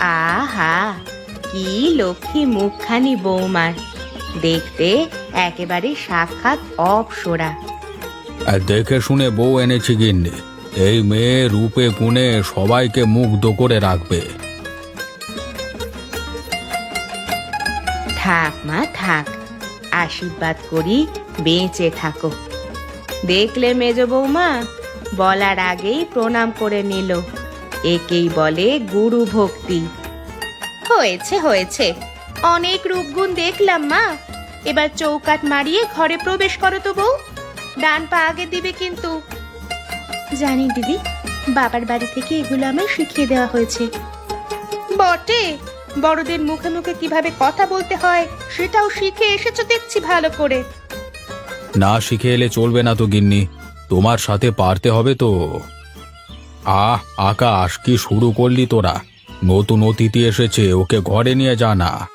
আহা কি লক্ষ্মী মুখখানি বৌমার দেখতে একেবারে সাক্ষাৎ অপসরা। আর দেখে শুনে বউ এনেছি গিন্নি। এই মেয়ে রূপে গুণে সবাইকে মুগ্ধ করে রাখবে। থাক মা থাক। আশীর্বাদ করি বেঁচে থাকো। দেখলে মেজ বৌমা বলার আগেই প্রণাম করে নিল। একেই বলে গুরু ভক্তি। হয়েছে হয়েছে। অনেক রূপগুণ দেখলাম, মা। এবার চৌকাট মারিয়ে ঘরে প্রবেশ করো তো বউ। ডান পা আগে দিবে কিন্তু। জানি দিদি, বাবার বাড়ি থেকে এগুলো আমায় শিখিয়ে দেওয়া হয়েছে। বটে! বড়দের মুখে মুখে কীভাবে কথা বলতে হয়, সেটাও শিখে এসেছ দেখছি ভালো করে। না শিখে এলে চলবে না তো গিন্নি, তোমার সাথে পারতে হবে তো। আহ আকাশ কি শুরু করলি তোরা? নতুন অতিথি এসেছে ওকে ঘরে নিয়ে যা না।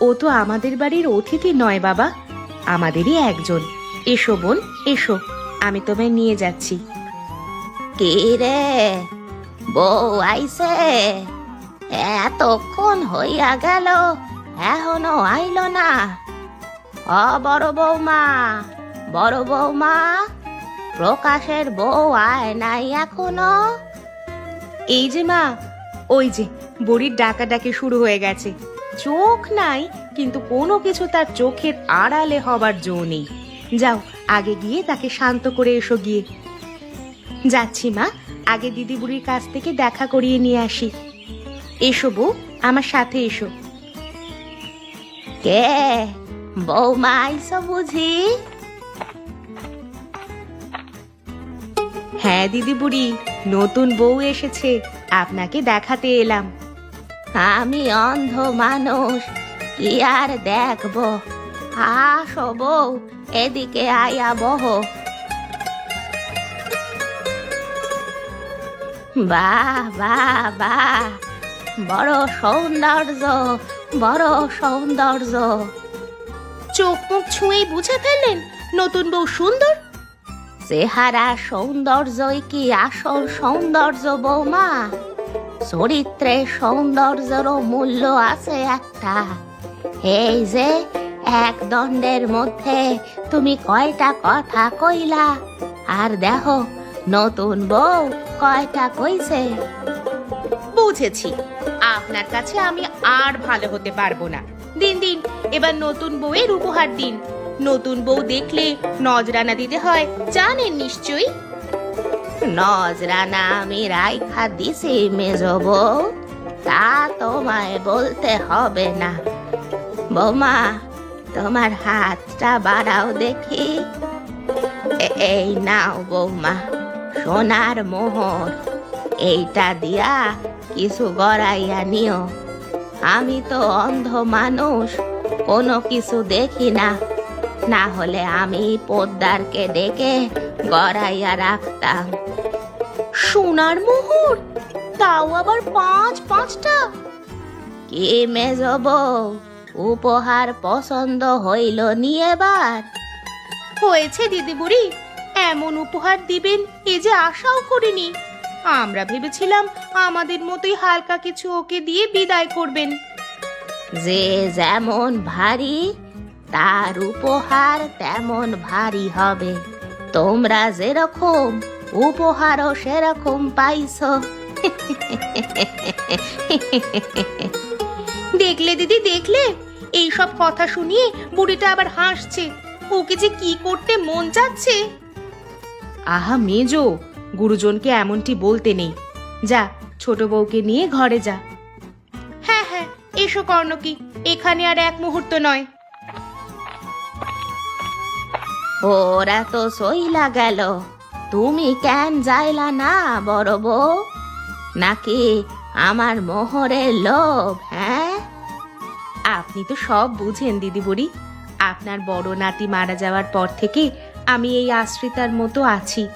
ও তো আমাদের বাড়ির অতিথি নয় বাবা আমাদেরই একজন। এসো বোন এসো আমি তোমায় নিয়ে যাচ্ছি। কে রে? বউ আইছে? এতক্ষণ হইয়া গেল এখনও আইলো না। অ বড় বৌমা বড় বৌমা প্রকাশের বউ আয় নাই এখনও। এই যে মা, ওই যে, বুড়ির ডাকাডাকি শুরু হয়ে গেছে। চোখ নাই, কিন্তু কোনো কিছু তার চোখের আড়ালে হবার জো নেই। যাও, আগে গিয়ে তাকে শান্ত করে এসো গিয়ে। যাচ্ছি মা, আগে দিদি বুড়ির কাছ থেকে দেখা করিয়ে নিয়ে আসি। এসো বউ, আমার সাথে এসো। কে? বৌমা, আইসো বুঝি? হ্যাঁ দিদি বুড়ি নতুন বউ এসেছে আপনাকে দেখাতে এলাম। আমি অন্ধ মানুষ কি আর দেখব? আসো বউ এদিকে আয়া বহ বাহ বাহ বাহ বড় সৌন্দর্য বড় সৌন্দর্য। চোখ মুখ ছুঁয়েই বুঝে ফেললেন নতুন বউ সুন্দর? চেহারা সৌন্দর্যই কি আসল সৌন্দর্য বৌমা? চরিত্রে সৌন্দর্যেরও মূল্য আছে একটা। এই যে, এক দণ্ডের মধ্যে তুমি কয়টা কথা কইলা? আর দেখো নতুন বউ কয়টা কইছে? বুঝেছি। আপনার কাছে আমি আর ভালো হতে পারব না। দিন দিন, এবার নতুন বউয়ের উপহার দিন। নতুন বউ দেখলে নজরানা দিতে হয়। জানেন নিশ্চয়ই? নজরানা আমি রাইখা দিছি মেজ বউ। তা তোমায় বলতে হবে না। বৌমা, তোমার হাতটা বাড়াও দেখি। এই নাও বৌমা, সোনার মোহর। এইটা দিয়া কিছু গড়াইয়া নিও। আমি তো অন্ধ মানুষ, কোনো কিছু দেখি না। না হলে আমি পোদ্দারকে ডেকে গড়াইয়া রাখতাম। সোনার মোহর? তাও আবার পাঁচ পাঁচটা? কি মেজব উপহার পছন্দ হইল নি এবার? হয়েছে দিদি বুড়ি এমন উপহার দিবেন এ যে আশাও করিনি। আমরা ভেবেছিলাম আমাদের মতোই হালকা কিছু ওকে দিয়ে বিদায় করবেন। যে যেমন ভারী তার উপহার তেমন ভারী হবে। তোমরা যেরকম উপহারও সেরকম পাইছো। দেখলে দিদি দেখলে? এই সব কথা শুনিয়ে বুড়িটা আবার হাসছে। ওকে যে কি করতে মন চাচ্ছে আহা মেজো গুরুজনকে এমনটি বলতে নেই। যা ছোট বউকে নিয়ে ঘরে যা। হ্যাঁ হ্যাঁ এসো কর্ণকি এখানে আর এক মুহূর্ত নয়। ওরা তো সইলা গেল। তুমি কেন যাইলা না, বড় বউ? নাকি আমার মোহরের লোভ হ্যাঁ? আপনি তো সব বুঝেন, দিদি বুড়ি। আপনার বড় নাতি মারা যাওয়ার পর থেকে আমি এই আশ্রিতার মতো আছি।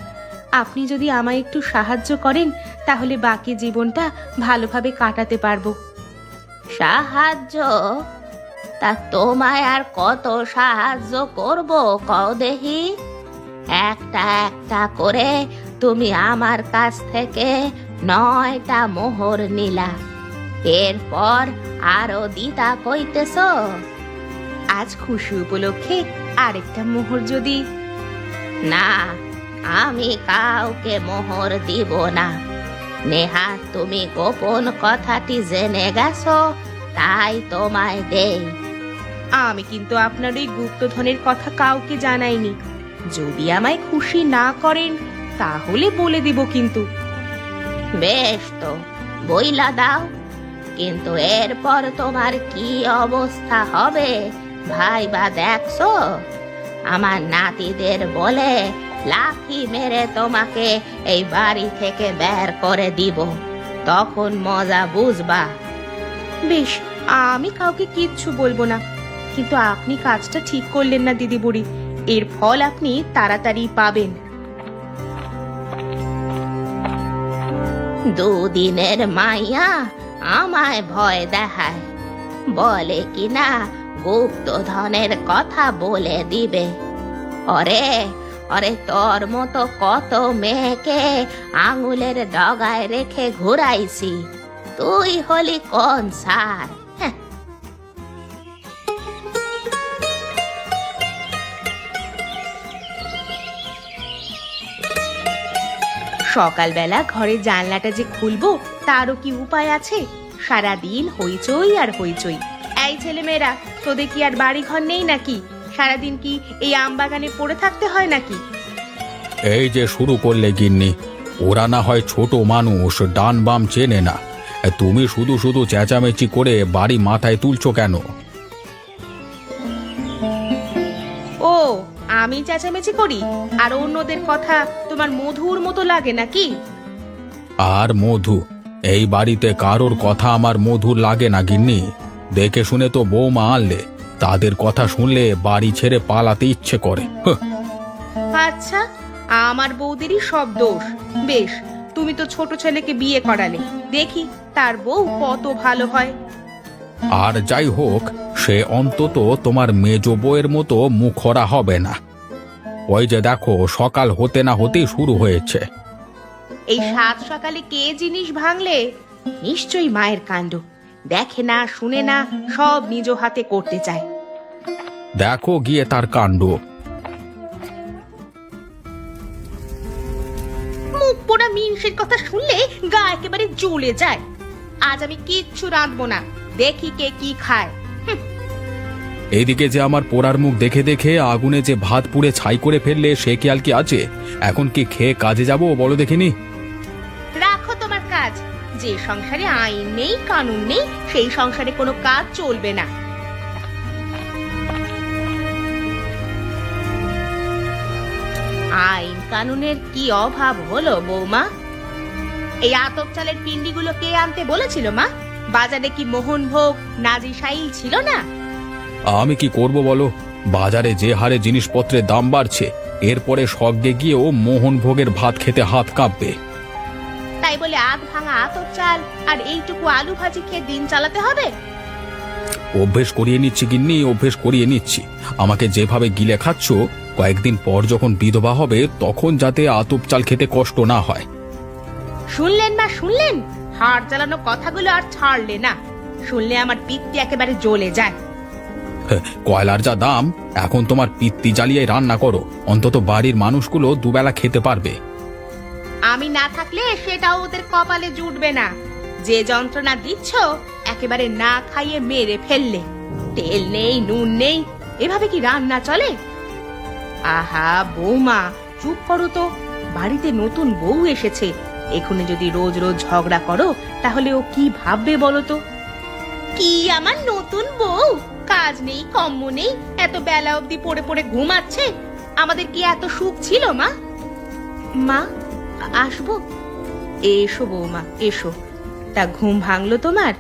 আপনি যদি আমায় একটু সাহায্য করেন, তাহলে বাকি জীবনটা ভালোভাবে কাটাতে পারব। সাহায্য? তা তোমায় আর কত সাহায্য করব, কও দেহি? একটা একটা করে তুমি আমার কাছ থেকে নয়টা মোহর নিলা। এরপর আরও দিদা কইতেছ? আজ খুশি উপলক্ষে আরেকটা মোহর যদি? না, আমি কাউকে মোহর দিব না। নেহা, তুমি গোপন কথাটি জেনে গেছো তাই তোমায় দেই। আমি কিন্তু আপনার ওই গুপ্তধনের কথা কাউকে জানাইনি। যদি আমায় খুশি না করেন তাহলে বলে দিব কিন্তু। বেশ তো বইলা দাও। কিন্তু এরপর তোমার কি অবস্থা হবে ভাই বা দেখছ? আমার নাতিদের বলে লাথি মেরে তোমাকে এই বাড়ি থেকে বের করে দিব। তখন মজা বুঝবা। বেশ, আমি কাউকে কিচ্ছু বলব না। কিন্তু আপনি কাজটা ঠিক করলেন না দিদি বুড়ি এর ফল আপনি তাড়াতাড়ি পাবেন। দুদিনের মাইয়া আমায় ভয় দেখায়। বলে কিনা গুপ্তধনের কথা বলে দিবে। অরে অরে তোর মতো কত মেয়েকে আঙুলের ডগায় রেখে ঘুরাইছি। তুই হলি কোন সার হ্যাঁ। সকালবেলা ঘরের জানলাটা যে খুলবো, তারও কি উপায় আছে? সারাদিন হইচই আর হইচই। এই ছেলেমেয়েরা, তোদের কি আর বাড়ি ঘর নেই নাকি? সারাদিন কি এই আম বাগানে পড়ে থাকতে হয় নাকি? এই যে শুরু করলে গিন্নি, ওরা না হয় ছোট মানুষ, ডান বাম চেনে না। তুমি শুধু শুধু চেঁচামেচি করে বাড়ি মাথায় তুলছো কেন? ও আমি চেঁচামেচি করি? আর অন্যদের কথা তোমার মধুর মতো লাগে নাকি? আর মধু এই বাড়িতে কারোর কথা আমার মধুর লাগে না গিন্নি। দেখে শুনে তো বৌমা আনলে তাদের কথা শুনলে বাড়ি ছেড়ে পালাতে ইচ্ছে করে। আচ্ছা আমার বৌদেরই সব দোষ। বেশ তুমি তো ছোট ছেলেকে বিয়ে করালে। দেখি তার বউ কত ভালো হয়। আর যাই হোক সে অন্তত তোমার মেজ বউয়ের মতো মুখরা হবে না। ওই যে দেখো সকাল হতে না হতেই শুরু হয়েছে। এই সাত সকালে কে জিনিস ভাঙলে? নিশ্চয়ই মায়ের কাণ্ড। দেখে না শুনে না সব নিজ হাতে করতে চায়। দেখো গিয়ে তার কাণ্ড। পোড়া কথা শুনলে গা একেবারে জ্বলে যায়। আজ আমি কিচ্ছু রাঁধবো না। দেখি কে কি খায়। এইদিকে যে আমার পোড়ার মুখ দেখে দেখে আগুনে যে ভাত পুড়ে ছাই করে ফেললে সে কি আর কি আছে? এখন কি খেয়ে কাজে যাব বলো দেখিনি? রাখো তোমার কাজ। যে সংসারে আইন নেই কানুন নেই সেই সংসারে কোনো কাজ চলবে না। আইন কানুনের কি অভাব হলো বৌমা? এই আতপ চালের পিন্ডিগুলো কে আনতে বলেছিল মা? বাজারে কি মোহনভোগ নাজি সাইল ছিল না? আমি কি করব বলো? বাজারে যে হারে জিনিসপত্রের দাম বাড়ছে এরপরে স্বর্গে গিয়েও মোহনভোগের ভাত খেতে হাত কাঁপবে। তাই বলে আধ ভাঙা আতপ চাল আর এইটুকু আলু ভাজি খেয়ে দিন চালাতে হবে? অভ্যেস করিয়ে নিচ্ছি গিন্নি অভ্যেস করিয়ে নিচ্ছি। আমাকে যেভাবে গিলে খাচ্ছ কয়েকদিন পর যখন বিধবা হবে তখন যাতে আতুপ চাল খেতে কষ্ট না হয়। শুনলেন মা শুনলেন? হাড় জ্বালানো কথাগুলো আর ছাড়লে না। শুনলে আমার পিত্তি একেবারে জ্বলে যায়। কয়লার যা দাম এখন তোমার পিত্তি জ্বালিয়ে রান্না করো। অন্তত বাড়ির মানুষগুলো দুবেলা খেতে পারবে। আমি না থাকলে সেটাও ওদের কপালে জুটবে না। যে যন্ত্রণা দিচ্ছ একেবারে না খাইয়ে মেরে ফেললে। তেল নেই নুন নেই এভাবে কি রান্না চলে? আহা বৌমা চুপ করো তো। বাড়িতে নতুন বউ এসেছে। এখানে যদি রোজ রোজ ঝগড়া করো তাহলে ও কি ভাববে বলো তো কি আমার নতুন বউ? কাজ নেই কম্ম নেই এত বেলা অবধি পড়ে পড়ে ঘুমাচ্ছে আমাদের কি এত সুখ ছিল মা? মা আসব? এসো বৌমা এসো। তা ঘুম ভাঙলো তোমার?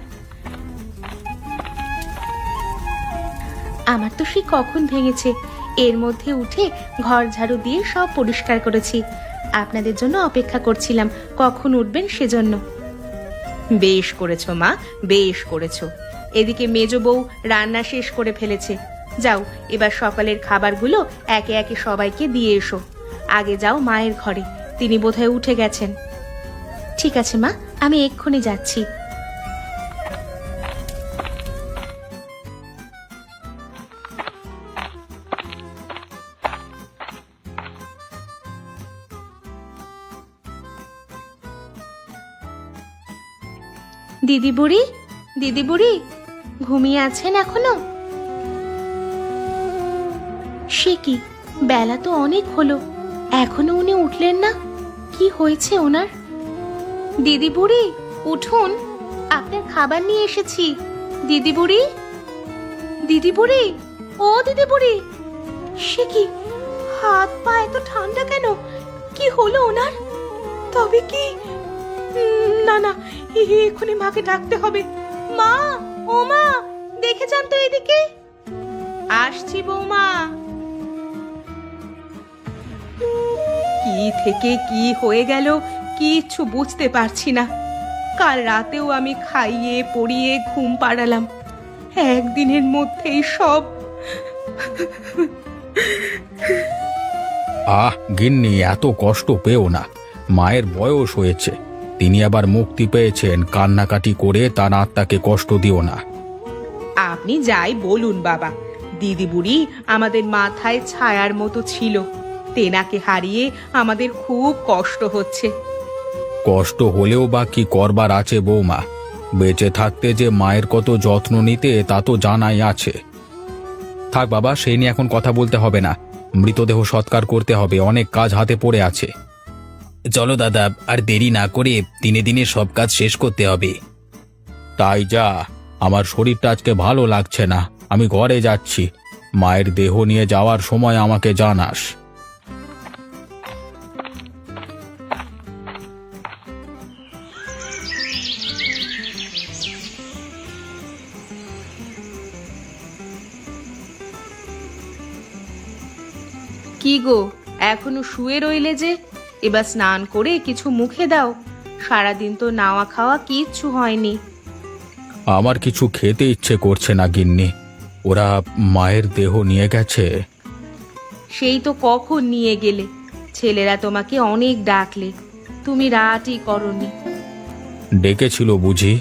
আমার তো সে কখন ভেঙেছে। এর মধ্যে উঠে ঘর ঝাড়ু দিয়ে সব পরিষ্কার করেছি। আপনাদের জন্য অপেক্ষা করছিলাম। কখন উঠবেন সেজন্য? বেশ করেছ, মা, বেশ করেছ। এদিকে মেজ বউ রান্না শেষ করে ফেলেছে। যাও, এবার সকালের খাবারগুলো একে একে সবাইকে দিয়ে এসো। আগে যাও মায়ের ঘরে, তিনি বোধহয় উঠে গেছেন। ঠিক আছে, মা, আমি এক্ষুনি যাচ্ছি। দিদি বুড়ি দিদি বুড়ি ঘুমিয়ে আছেন এখনও? সে কি, বেলা তো অনেক হলো, এখনও উনি উঠলেন না? কি হয়েছে ওনার? দিদি বুড়ি উঠুন, আপনার খাবার নিয়ে এসেছি। দিদি বুড়ি দিদি বুড়ি ও দিদি বুড়ি সে কি, হাত পা এত ঠান্ডা কেন? কি হলো ওনার? তবে কি না না এক্ষুনি মাকে ডাকতে হবে। মা, ও মা, দেখে যান তো এদিকে। আসছি বৌমা। কি থেকে কি হয়ে গেল কিচ্ছু বুঝতে পারছি না। কাল রাতেও আমি খাইয়ে, পড়িয়ে ঘুম পাড়ালাম। একদিনের মধ্যেই সব। আহ, গিন্নি, এত কষ্ট পেও না। মায়ের বয়স হয়েছে। তিনি আবার মুক্তি পেয়েছেন। কান্নাকাটি করে তার আত্মাকে কষ্ট দিও না। আপনি যাই বলুন বাবা। দিদি বুড়ি আমাদের মাথায় ছায়ার মতো ছিল। তেনাকে হারিয়ে আমাদের খুব কষ্ট হচ্ছে। কষ্ট হলেও বা কি করবার আছে বৌমা? বেঁচে থাকতে যে মায়ের কত যত্ন নিতে তা তো জানাই আছে। থাক বাবা সেই নিয়ে এখন কথা বলতে হবে না। মৃতদেহ সৎকার করতে হবে অনেক কাজ হাতে পড়ে আছে। চলো দাদা আর দেরি না করে দিনে দিনে সব কাজ শেষ করতে হবে। তাই যা আমার শরীরটা আজকে ভালো লাগছে না আমি ঘরে যাচ্ছি। মায়ের দেহ নিয়ে যাওয়ার সময় আমাকে জানাস। কি গো এখনও শুয়ে রইলে যে? এবার স্নান করে কিছু মুখে দাও। সারাদিন তো নাওয়া খাওয়া কিচ্ছু হয়নি। আমার কিছু খেতে ইচ্ছে করছে না গিন্নি। ওরা মায়ের দেহ নিয়ে গেছে। সেই তো কখন নিয়ে গেলে? ছেলেরা তোমাকে অনেক ডাকলে। তুমি রাতই করনি। ডেকেছিল বুঝি।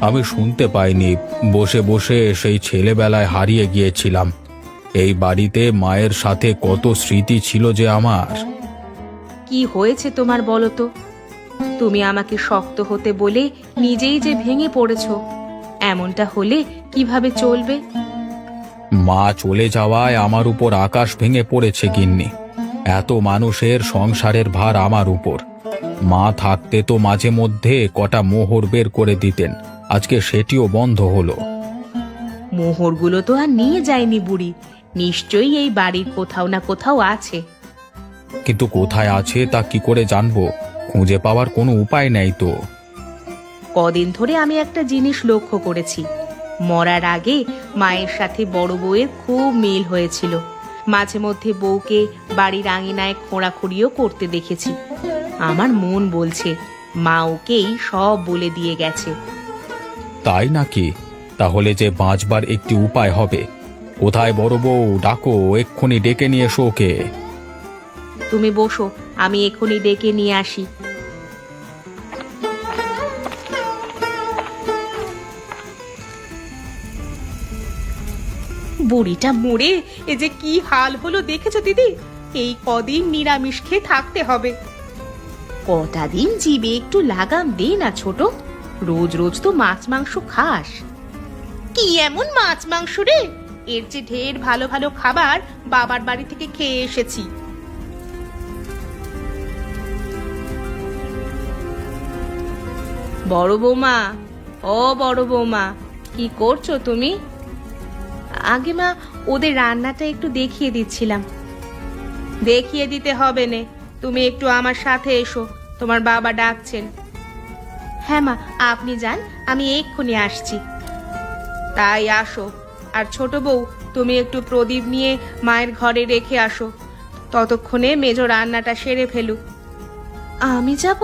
আমি শুনতে পাইনি। বসে বসে সেই ছেলেবেলায় হারিয়ে গিয়েছিলাম। এই বাড়িতে মায়ের সাথে কত স্মৃতি ছিল যে আমার। কি হয়েছে তোমার বলো তো? তুমি আমাকে শক্ত হতে বলে নিজেই যে ভেঙে পড়েছ এমনটা হলে কীভাবে চলবে? মা চলে যাওয়ায় আমার উপর আকাশ ভেঙে পড়েছে গিন্নি। এত মানুষের সংসারের ভার আমার উপর। মা থাকতে তো মাঝে মধ্যে কটা মোহর বের করে দিতেন। আজকে সেটিও বন্ধ হলো। মোহরগুলো তো আর নিয়ে যায়নি বুড়ি। নিশ্চয়ই এই বাড়ির কোথাও না কোথাও আছে। কিন্তু কোথায় আছে তা কি করে জানব? খুঁজে পাওয়ার কোনো উপায় নেই তো। কদিন ধরে আমি একটা জিনিস লক্ষ্য করেছি। মরার আগে মায়ের সাথে বড় বউয়ের খুব মিল হয়েছিল। মাঝে মধ্যে বউকে বাড়ির আঙিনায় খোঁড়াখুড়িও করতে দেখেছি। আমার মন বলছে মা ওকেই সব বলে দিয়ে গেছে। তাই নাকি? তাহলে যে বাঁচবার একটি উপায় হবে। কোথায় বড় বউ? ডাকো এক্ষুনি ডেকে নিয়ে এসো ওকে। তুমি বসো আমি এখনই ডেকে নিয়ে আসি। বুড়িটা মরে এ যে কি হাল হলো দেখেছ দিদি? এই কদিন নিরামিষ খেয়ে থাকতে হবে। কটা দিন জিবে একটু লাগাম দে না ছোট। রোজ রোজ তো মাছ মাংস খাস। কি এমন মাছ মাংস রে? এর যে ঢের ভালো ভালো খাবার বাবার বাড়ি থেকে খেয়ে এসেছি। বড় বৌমা। ও বড় বৌমা, কি করছ তুমি? আগে মা, ওদের রান্নাটা একটু দেখিয়ে দিচ্ছিলাম। দেখিয়ে দিতে হবে নে, তুমি একটু আমার সাথে এসো, তোমার বাবা ডাকছেন। হ্যাঁ মা, আপনি যান, আমি এক্ষুনি আসছি। তাই আসো, আর ছোট বউ, তুমি একটু প্রদীপ নিয়ে মায়ের ঘরে রেখে আসো। ততক্ষণে মেজো রান্নাটা সেরে ফেলুক। আমি যাব?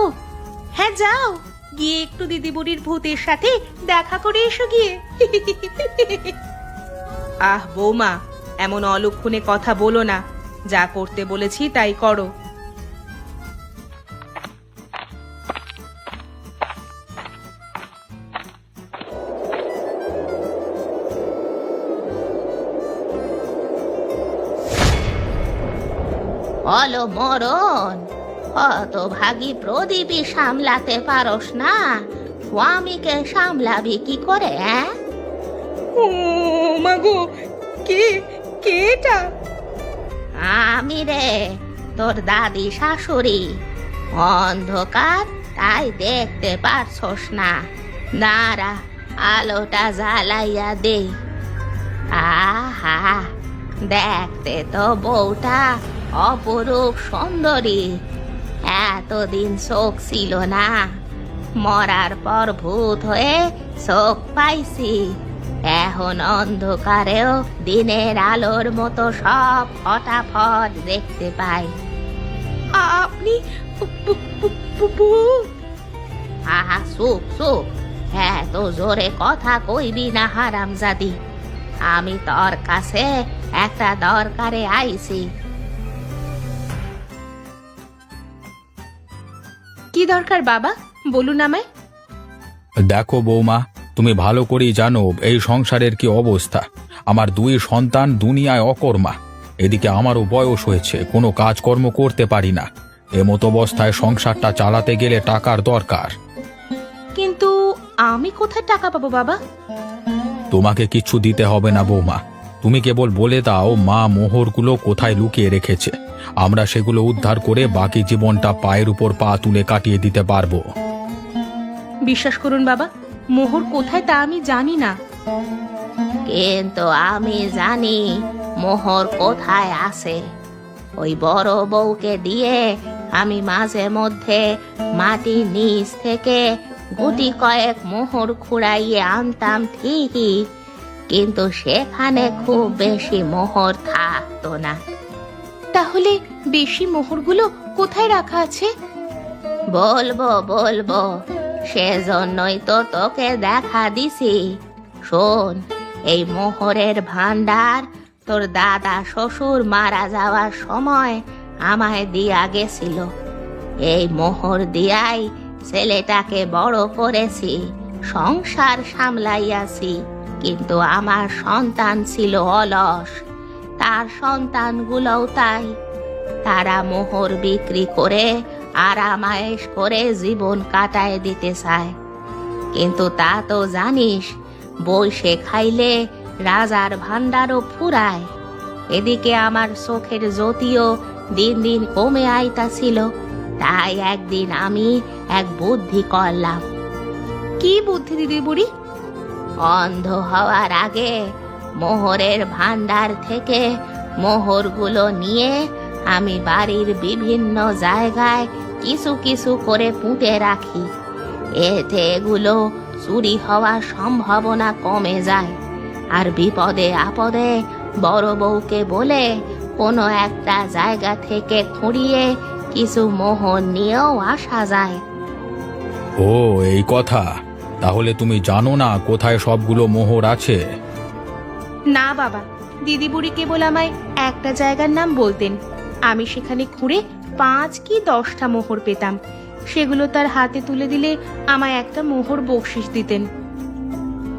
হ্যাঁ যাও। গিয়ে একটু দিদি বুড়ির ভূতের সাথে দেখা করে এসো গিয়ে। আহ বৌমা এমন অলক্ষণে কথা বলো না। যা করতে বলেছি তাই করো। বলো মরণ। অত ভাগী প্রদীপই সামলাতে পারস না। স্বামীকে সামলাবি কি করে হ্যাঁ ও মাগো কে কে এটা? আমি রে তোর দাদি শাশুড়ি। অন্ধকার তাই দেখতে পারছস না। দাঁড়া আলোটা জ্বালাইয়া দে আহা দেখতে তো বউটা অপরূপ সুন্দরী। এতদিন চোখ ছিল না। মরার পর ভূত হয়ে শোক পাইছি। এখন অন্ধকারেও দিনের আলোর মতো সব ফটাফট দেখতে পাই। আপনি? আহা সুপ সুপ এত জোরে কথা কইবি না হারামজাদি। আমি তোর কাছে একটা দরকারে আইছি। কি দরকার বাবা? বলুন আমায়। দেখো বৌমা তুমি ভালো করেই জানো এই সংসারের কি অবস্থা। আমার দুই সন্তান দুনিয়ায় অকর্মা। এদিকে আমারও বয়স হয়েছে কোনো কাজকর্ম করতে পারি না। এমতো অবস্থায় সংসারটা চালাতে গেলে টাকার দরকার। কিন্তু আমি কোথায় টাকা পাবো বাবা? তোমাকে কিচ্ছু দিতে হবে না বৌমা। তুমি কেবল বলে দাও মা মোহরগুলো কোথায় লুকিয়ে রেখেছে। আমরা সেগুলো উদ্ধার করে বাকি জীবনটা পায়ের উপর পা তুলে কাটিয়ে দিতে পারব। বিশ্বাস করুন বাবা মোহর কোথায় তা আমি জানি না। কিন্তু আমি জানি মোহর কোথায় আছে। ওই বড় বউকে দিয়ে আমি মাঝে মধ্যে মাটি নিচ থেকে গুটি কয়েক মোহর খুঁড়াইয়ে আনতাম ঠিকই কিন্তু সেখানে খুব বেশি মোহর থাকতো না। তাহলে বেশি মোহরগুলো কোথায় রাখা আছে? বলব বলব, সেজন্যই তো তোকে দেখা দিছি। শোন, এই মোহরের ভান্ডার তোর দাদা শ্বশুর মারা যাওয়ার সময় আমায় দিয়া গেছিল। এই মোহর দিয়াই ছেলেটাকে বড় করেছি, সংসার সামলাইয়াছি, কিন্তু আমার সন্তান ছিল অলস। তার সন্তানগুলোও তাই। তারা মোহর বিক্রি করে আরামায়েশ করে জীবন কাটায় দিতে চায়। কিন্তু তা তো জানিস বইসে খাইলে রাজার ভাণ্ডারও ফুরায়। এদিকে আমার চোখের জ্যোতিও দিন দিন কমে আইতাছিল। তাই একদিন আমি এক বুদ্ধি করলাম। কি বুদ্ধি দিদি বুড়ি? অন্ধ হওয়ার আগে মোহরের ভান্ডার থেকে মোহরগুলো নিয়ে আমি বাড়ির বিভিন্ন জায়গায় কিছু কিছু করে পুঁতে রাখি। এতে এগুলো চুরি হওয়ার সম্ভাবনা কমে যায়। আর বিপদে আপদে বড় বউকে বলে কোনো একটা জায়গা থেকে খুঁড়িয়ে কিছু মোহর নিয়েও আসা যায়। ও, এই কথা। তাহলে তুমি জানো না কোথায় সবগুলো মোহর আছে? না বাবা দিদি বুড়ি কেবল আমায় একটা জায়গার নাম বলতেন। আমি সেখানে ঘুরে পাঁচ কি দশটা মোহর পেতাম। সেগুলো তার হাতে তুলে দিলে আমায় একটা মোহর বকশিস দিতেন।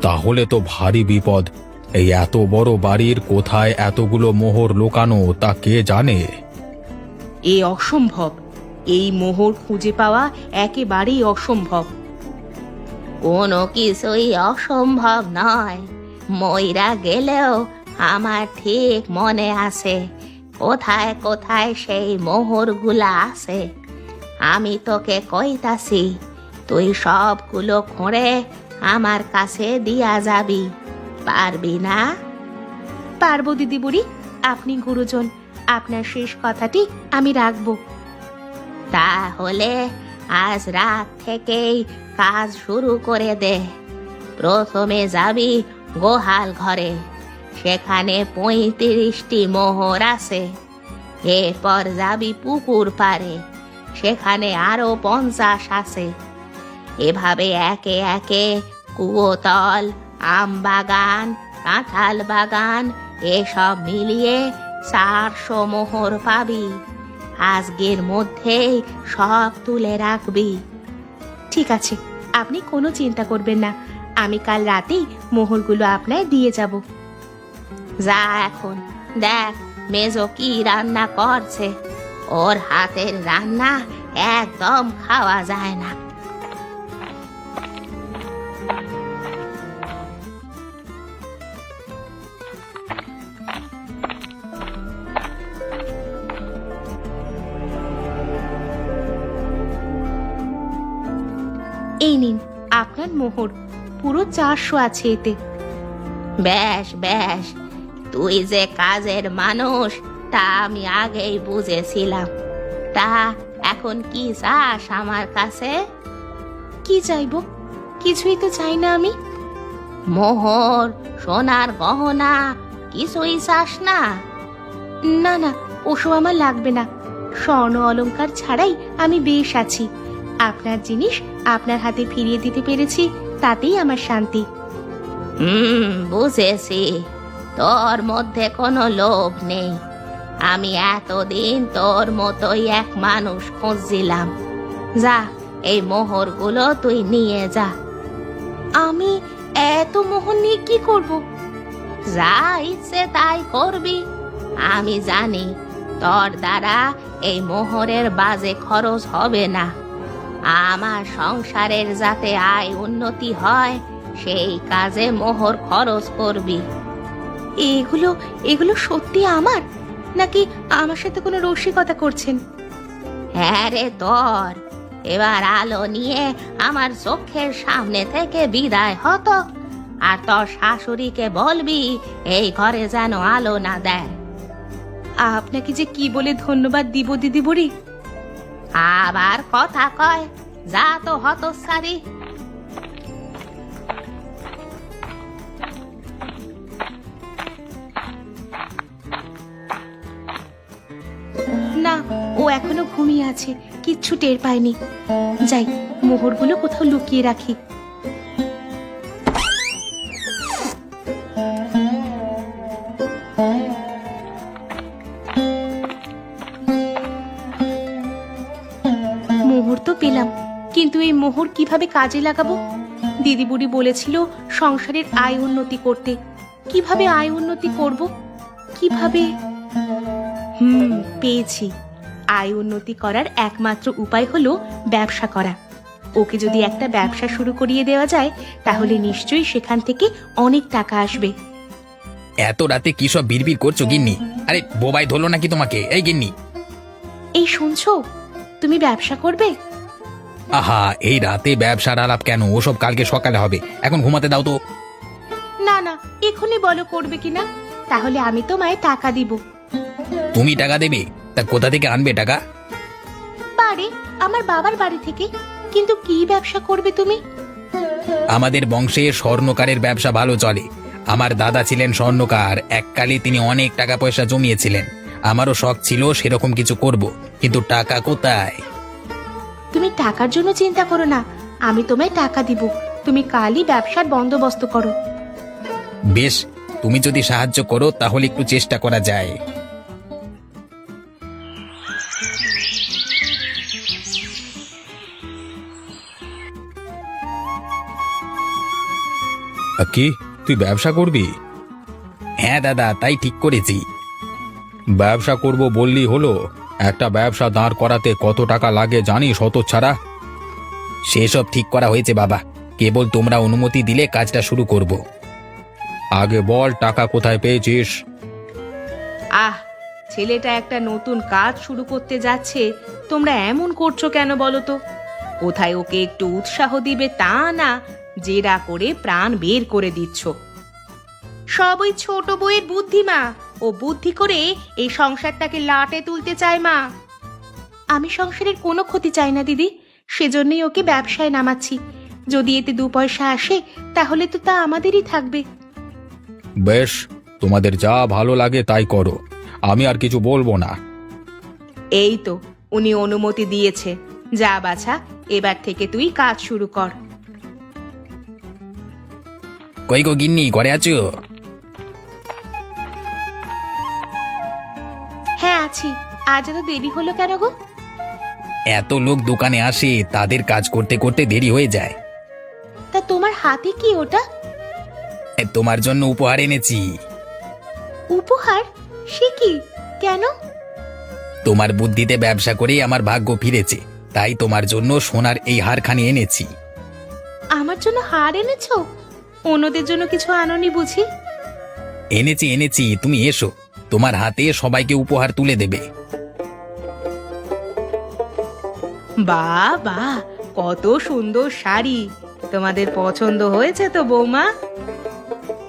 তাহলে তো ভারী বিপদ। এই এত বড় বাড়ির কোথায় এতগুলো মোহর লোকানো তা কে জানে? এ অসম্ভব। এই মোহর খুঁজে পাওয়া একেবারেই অসম্ভব। কোনো কিছুই অসম্ভব নয়। ময়রা গেলেও আমার ঠিক মনে আছে। কোথায় কোথায় সেই মোহরগুলা আছে? আমি তোকে কইতাছি তুই সবগুলো খুঁড়ে আমার কাছে দিয়া যাবি। পারবি না? পারব দিদি বুড়ি আপনি গুরুজন আপনার শেষ কথাটি আমি রাখব। তাহলে আজ রাত থেকেই কাজ শুরু করে দে। প্রথমে যাবি গোহাল ঘরে। সেখানে পঁয়ত্রিশটি মোহর আছে। এরপর যাবি পুকুর পারে সেখানে আরও পঞ্চাশ আছে। এভাবে একে একে কুয়োতল আম বাগান, কাঁঠাল বাগান, এসব মিলিয়ে চারশো মোহর পাবি। আজকের মধ্যেই সব তুলে রাখবি। ঠিক আছে, আপনি কোনো চিন্তা করবেন না। আমি কাল রাতেই মোহরগুলো আপনায় দিয়ে যাব। যা এখন, দেখ, মেজো কি রান্না করছে। ওর হাতের রান্না একদম খাওয়া যায় না। এই নিন, আপনার মোহর। পুরো চারশো আছে এতে। ব্যাস ব্যাস তুই যে কাজের মানুষ তা আমি আগেই বুঝেছিলাম। তা এখন কি চাস আমার কাছে? কি চাইব? কিছুই তো চাই না আমি। মোহর সোনার গহনা কিছুই চাস না? না না ওসব আমার লাগবে না। স্বর্ণ অলংকার ছাড়াই আমি বেশ আছি। আপনার জিনিস আপনার হাতে ফিরিয়ে দিতে পেরেছি। তাতেই আমার শান্তি। হুম বুঝেছি। তোর মধ্যে কোনো লোভ নেই। আমি এতদিন তোর মতোই এক মানুষ খুঁজছিলাম। যা এই মোহরগুলো তুই নিয়ে যা। আমি এত মোহর নিয়ে কি করব? যা ইচ্ছে তাই করবি। আমি জানি তোর দ্বারা এই মোহরের বাজে খরচ হবে না। আমার সংসারের যাতে আয় উন্নতি হয় সেই কাজে মোহর খরচ করবি। এগুলো এগুলো সত্যি আমার? নাকি আমার সাথে কোনো রসিকতা করছেন? হ্যাঁ রে তোর এবার আলো নিয়ে আমার চোখের সামনে থেকে বিদায় হতো আর তোর শাশুড়িকে বলবি এই ঘরে যেন আলো না দেয়। আপনাকে যে কি বলে ধন্যবাদ দিব দিদি বুড়ি আবার কথা কয়, যা তো হত সারি না, ও এখনও ঘুমিয়ে আছে, কিচ্ছু টের পায়নি। যাই, মোহরগুলো কোথাও লুকিয়ে রাখি। কীভাবে কাজে লাগাবো? দিদি বুড়ি বলেছিল সংসারের আয় উন্নতি করতে। কীভাবে আয় উন্নতি করব? কীভাবে? হুম পেয়েছি। আয় উন্নতি করার একমাত্র উপায় হলো ব্যবসা করা। ওকে যদি একটা ব্যবসা শুরু করিয়ে দেওয়া যায় তাহলে নিশ্চয়ই সেখান থেকে অনেক টাকা আসবে। এত রাতে কি সব বিড়বিড় করছ গিন্নি? আরে বোবাই ধরলো নাকি তোমাকে? এই গিন্নি। এই শুনছো? তুমি ব্যবসা করবে? আহা এই রাতে ব্যবসার আলাপ কেন? ওসব কালকে সকালে হবে। এখন ঘুমাতে দাও তো। না না এখনই বলো করবে কিনা? তাহলে আমি তোমায় টাকা দিব। তুমি টাকা দেবে? তা কোথা থেকে আনবে টাকা? পারে আমার বাবার বাড়ি থেকে। কিন্তু কি ব্যবসা করবে তুমি? আমাদের বংশে স্বর্ণকারের ব্যবসা ভালো চলে। আমার দাদা ছিলেন স্বর্ণকার। এককালে তিনি অনেক টাকা পয়সা জমিয়েছিলেন। আমারও শখ ছিল সেরকম কিছু করব। কিন্তু টাকা কোথায়? তুমি টাকার জন্য চিন্তা করো না। আমি তোমায় টাকা দিব। তুমি কালই ব্যবসার বন্দোবস্ত করো। বেশ তুমি যদি সাহায্য করো তাহলে একটু চেষ্টা করা যায়। কি? তুই ব্যবসা করবি? হ্যাঁ দাদা তাই ঠিক করেছি। ব্যবসা করব বললি হলো? একটা ব্যবসা দাঁড় করাতে কত টাকা লাগে জানিস অত ছাড়া সেসব ঠিক করা হয়েছে বাবা। কেবল তোমরা অনুমতি দিলে কাজটা শুরু করব। আগে বল টাকা কোথায় পেয়েছিস? আহ, ছেলেটা একটা নতুন কাজ শুরু করতে যাচ্ছে। তোমরা এমন করছ কেন বলো তো? কোথায় ওকে একটু উৎসাহ দিবে তা না, জেরা করে প্রাণ বের করে দিচ্ছ। সব ওই ছোট বইয়ের বুদ্ধি মা। ও বুদ্ধি করে এই সংসারটাকে লাটে তুলতে চায় মা। আমি সংসারের কোনো ক্ষতি চাই না দিদি। সেজন্যই ওকে ব্যবসায় নামাচ্ছি। যদি এতে দু পয়সা আসে তাহলে তো তা আমাদেরই থাকবে। বেশ তোমাদের যা ভালো লাগে তাই করো। আমি আর কিছু বলব না। এই তো উনি অনুমতি দিয়েছে। যা বাছা এবার থেকে তুই কাজ শুরু কর। কই গো গিন্নি ঘরে আছো? আছি। আজ এত দেরি হলো কেন গো? এত লোক দোকানে আসে তাদের কাজ করতে করতে দেরি হয়ে যায়। তা তোমার হাতে কি ওটা? এ, তোমার জন্য উপহার এনেছি। উপহার? সে কি? কেন? তোমার বুদ্ধিতে ব্যবসা করেই আমার ভাগ্য ফিরেছে তাই তোমার জন্য সোনার এই হারখানি এনেছি। আমার জন্য হার এনেছো? অন্যদের জন্য কিছু আননি বুঝি? এনেছি এনেছি তুমি এসো। তোমার হাতে সবাইকে উপহার তুলে দেবে। বা বা কত সুন্দর শাড়ি। তোমাদের পছন্দ হয়েছে তো বৌমা?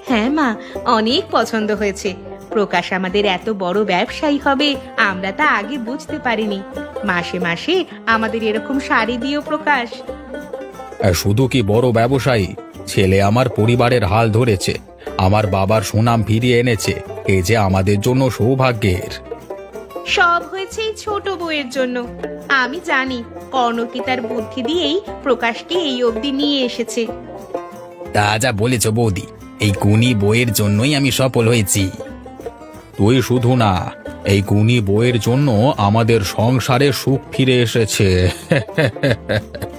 হ্যাঁ মা অনেক পছন্দ হয়েছে। প্রকাশ আমাদের এত বড় ব্যবসায়ী হবে আমরা তা আগে বুঝতে পারিনি। মাসে মাসে আমাদের এরকম শাড়ি দিও প্রকাশ। শুধু কি বড় ব্যবসায়ী? ছেলে আমার পরিবারের হাল ধরেছে। আমার বাবার সুনাম ফিরিয়ে এনেছে। এ যে আমাদের জন্য সৌভাগ্যের। সব হয়েছে এই ছোট বউয়ের জন্য। আমি জানি কর্ণকি তার বুদ্ধি দিয়েই প্রকাশকে এই অবধি নিয়ে এসেছে। তা যা বলেছ বৌদি এই গুণী বইয়ের জন্যই আমি সফল হয়েছি। তুই শুধু না এই গুণী বইয়ের জন্য আমাদের সংসারে সুখ ফিরে এসেছে।